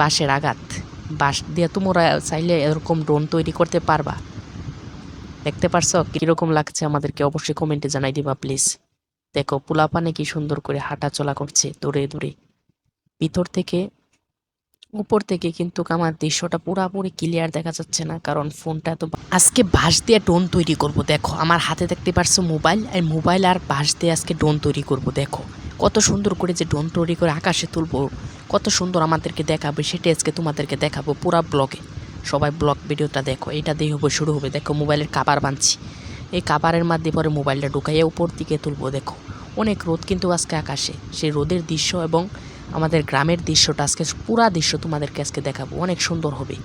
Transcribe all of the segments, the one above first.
বাঁশের আঘাত। বাঁশ দিয়ে তোমরা চাইলে এরকম ড্রোন তৈরি করতে পারবা। দেখতে পারছ কীরকম লাগছে আমাদেরকে? অবশ্যই কমেন্টে জানাই দিবা প্লিজ দেখো, পোলাপানে কি সুন্দর করে হাঁটা চলা করছে দূরে দূরে। ভিতর থেকে, উপর থেকে কিন্তু আমার দৃশ্যটা পুরাপুরি ক্লিয়ার দেখা যাচ্ছে না, কারণ ফোনটা তো আজকে বাঁশ দিয়ে ড্রোন তৈরি করব, দেখো। আমার হাতে দেখতে পারছ মোবাইল আর মোবাইল আর বাঁশ দিয়ে আজকে ড্রোন তৈরি করব, দেখো। কত সুন্দর করে যে ড্রোন তৈরি করে আকাশে তুলবো। কত সুন্দর আমাদেরকে দেখাবে সেটা আজকে তোমাদেরকে দেখাবো পুরা ব্লগে সবাই ব্লগ ভিডিওটা দেখো, এটা দিয়ে হবে, শুরু হবে। দেখো মোবাইলের কাবার বানছি। এই কাবারের মাধ্যমে পরে মোবাইলটা ঢুকাইয়ে উপর দিকে তুলবো, দেখো। অনেক রোদ কিন্তু আজকে আকাশে। সেই রোদের দৃশ্য এবং আমাদের গ্রামের দৃশ্যটা আজকে, পুরা দৃশ্য তোমাদেরকে আজকে দেখাবো। অনেক সুন্দর হবে।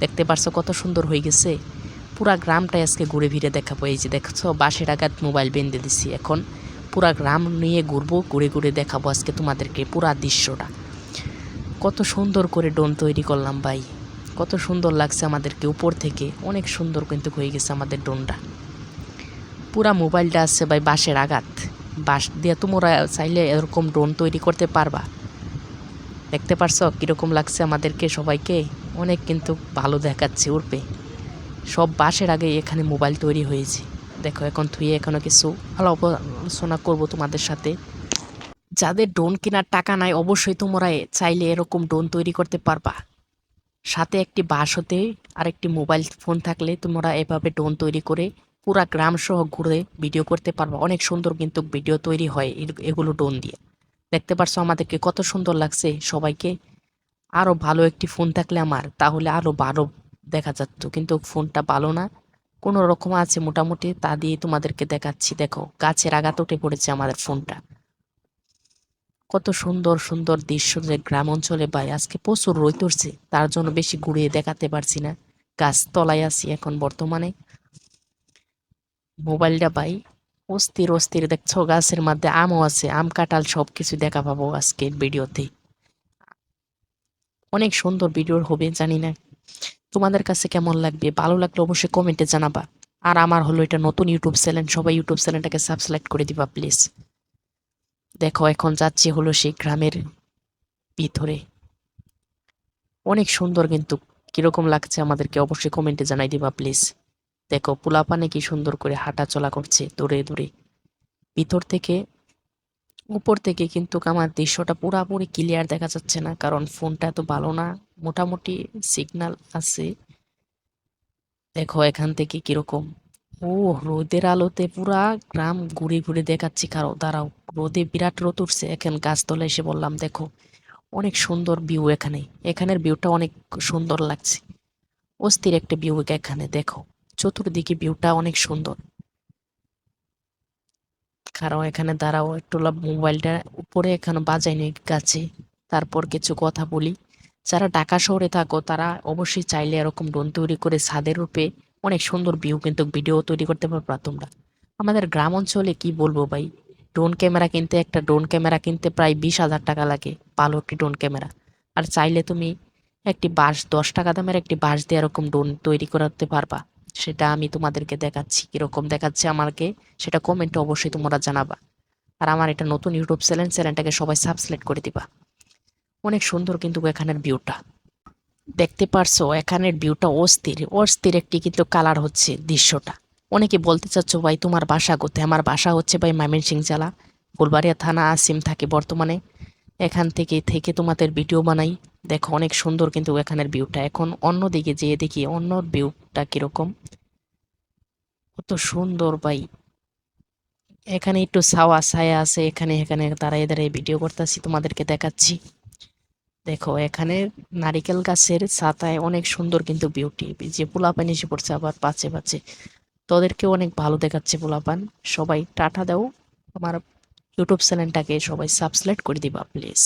দেখতে পারছ কত সুন্দর হয়ে গেছে? পুরা গ্রামটাই আজকে ঘুরে ফিরে দেখাবো। এই যে দেখছ, বাঁশের আঘাত মোবাইল বেঁধে দিছি। এখন পুরা গ্রাম নিয়ে ঘুরবো, ঘুরে ঘুরে দেখাবো আজকে তোমাদেরকে পুরা দৃশ্যটা। কত সুন্দর করে ডোন তৈরি করলাম ভাই। কত সুন্দর লাগছে আমাদেরকে উপর থেকে। অনেক সুন্দর কিন্তু হয়ে গেছে আমাদের ডোনটা পুরা মোবাইলটা আছে ভাই বাঁশের আঘাত। বাঁশ দিয়ে তোমরা চাইলে এরকম ড্রোন তৈরি করতে পারবা। দেখতে পারছ কীরকম লাগছে আমাদেরকে সবাইকে? অনেক কিন্তু ভালো দেখাচ্ছে উঠবে সব বাসের আগে এখানে মোবাইল তৈরি হয়েছে। দেখো, এখন থুয়ে এখনও কিছু আলাপ আলোচনা করব তোমাদের সাথে। যাদের ড্রোন কেনার টাকা নাই, অবশ্যই তোমরা চাইলে এরকম ড্রোন তৈরি করতে পারবা। সাথে একটি বাস হতে আর একটি মোবাইল ফোন থাকলে তোমরা এভাবে ড্রোন তৈরি করে পুরা গ্রাম সহ ঘুরে ভিডিও করতে পারবা। অনেক সুন্দর কিন্তু ভিডিও তৈরি হয় এগুলো ড্রোন দিয়ে। দেখতে পারছ আমাদেরকে কত সুন্দর লাগছে সবাইকে। আরও ভালো একটি ফোন থাকলে আমার, তাহলে আরও ভালো দেখা যাচ্ত কিন্তু ফোনটা ভালো না। কোনো রকম আছে মোটামুটি, তা দিয়ে তোমাদেরকে দেখাচ্ছি। দেখো, গাছের আঘাত উঠে পড়েছে আমাদের ফোনটা। কত সুন্দর সুন্দর দৃশ্য যে গ্রাম অঞ্চলে ভাই আজকে প্রচুর রোদ উঠছে, তার জন্য বেশি ঘুরিয়ে দেখাতে পারছি না। গাছ তলায় আছি এখন বর্তমানে। মোবাইলটা ভাই অস্থির অস্থির দেখছ, গাছের মধ্যে আমও আছে, আম, কাঁঠাল সব কিছু দেখা পাবো আজকের ভিডিওতে। অনেক সুন্দর ভিডিও হবে, জানি না। তোমাদের কাছে কেমন লাগবে? ভালো লাগলে অবশ্যই কমেন্টে জানাবা। আর আমার হলো এটা নতুন ইউটিউব চ্যানেল, সবাই ইউটিউব চ্যানেলটাকে সাবস্ক্রাইব করে দিবা, প্লিজ। দেখো, এখন যাচ্ছি হলো সেই গ্রামের ভিতরে। অনেক সুন্দর কিন্তু, কীরকম লাগছে আমাদেরকে অবশ্যই কমেন্টে জানাই দিবা, প্লিজ। দেখো, পোলাপানে কি সুন্দর করে হাঁটা চলা করছে দূরে দূরে। ভিতর থেকে, উপর থেকে কিন্তু আমার দৃশ্যটা পুরাপুরি ক্লিয়ার দেখা যাচ্ছে না, কারণ ফোনটা এত ভালো না। মোটামুটি সিগন্যাল আছে। দেখো, এখান থেকে কীরকম ও রোদের আলোতে পুরা গ্রাম ঘুরে ঘুরে দেখাচ্ছি কারও। দাঁড়াও, রোদে বিরাট রোদ উঠছে। এখন গাছতলা এসে বললাম, দেখো, অনেক সুন্দর ভিউ এখানে। এখানের ভিউটা অনেক সুন্দর লাগছে। অস্থির একটা ভিউ এখানে, দেখো। চতুর্দিকে ভিউটা অনেক সুন্দর। কারণ এখানে দাঁড়াও, একটু মোবাইলটা উপরে এখানে বাজাই বাজাইনি গাছে। তারপর কিছু কথা বলি। যারা ঢাকা শহরে থাকো, তারা অবশ্যই চাইলে এরকম ড্রোন তৈরি করে ছাদের রূপে অনেক সুন্দর ভিউ কিন্তু ভিডিও তৈরি করতে পারবা তোমরা। আমাদের গ্রাম অঞ্চলে কি বলব ভাই? ড্রোন ক্যামেরা কিনতে একটা ড্রোন ক্যামেরা কিনতে প্রায় বিশ হাজার টাকা লাগে, ভালো একটি ড্রোন ক্যামেরা আর চাইলে তুমি একটি বাঁশ, দশ টাকা দামের একটি বাঁশ দিয়ে এরকম ড্রোন তৈরি করাতে পারবা। সেটা আমি তোমাদেরকে দেখাচ্ছি, কীরকম দেখাচ্ছে আমাকে, সেটা কমেন্টে অবশ্যই তোমরা জানাবা। আর আমার এটা নতুন ইউটিউব চ্যানেল চ্যানেলটাকে সবাই সাবস্ক্রাইব করে দিবা। অনেক সুন্দর কিন্তু এখানের ভিউটা দেখতে পারছ, এখানের ভিউটা অস্থির। অস্থির একটি কিন্তু কালার হচ্ছে দৃশ্যটা। অনেকে বলতে চাচ্ছ, ভাই, তোমার বাসা কোথায়? আমার বাসা হচ্ছে ভাই ময়মনসিং জেলা ফুলবাড়িয়া থানা আসিম থাকে বর্তমানে। এখান থেকে থেকে তোমাদের ভিডিও বানাই। দেখো, অনেক সুন্দর কিন্তু এখানের ভিউটা এখন অন্য দিকে যেয়ে দেখি, অন্য ভিউটা কীরকম। কত সুন্দর ভাই। এখানে একটু ছাওয়া ছায়া আছে, এখানে এখানে দাঁড়ায় দাঁড়ায় ভিডিও করতেছি, তোমাদেরকে দেখাচ্ছি। দেখো, এখানে নারিকেল গাছের ছাতায় অনেক সুন্দর কিন্তু বিউটি যে পোলাপান এসে পড়ছে আবার পাচ্ছে পাচ্ছে। তোদেরকে অনেক ভালো দেখাচ্ছে পোলাপান। সবাই টাটা দাও, আমার ইউটিউব চ্যানেলটাকে সবাই সাবস্ক্রাইব করে দিবা প্লিজ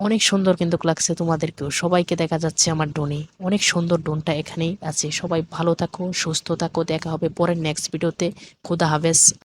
অনেক সুন্দর কিন্তু লাগছে তোমাদেরকেও। সবাইকে দেখা যাচ্ছে আমার ডোনে। অনেক সুন্দর ডোনটা এখানেই আছে। সবাই ভালো থাকো, সুস্থ থাকো। দেখা হবে পরের নেক্সট ভিডিওতে খুদা হাফেজ।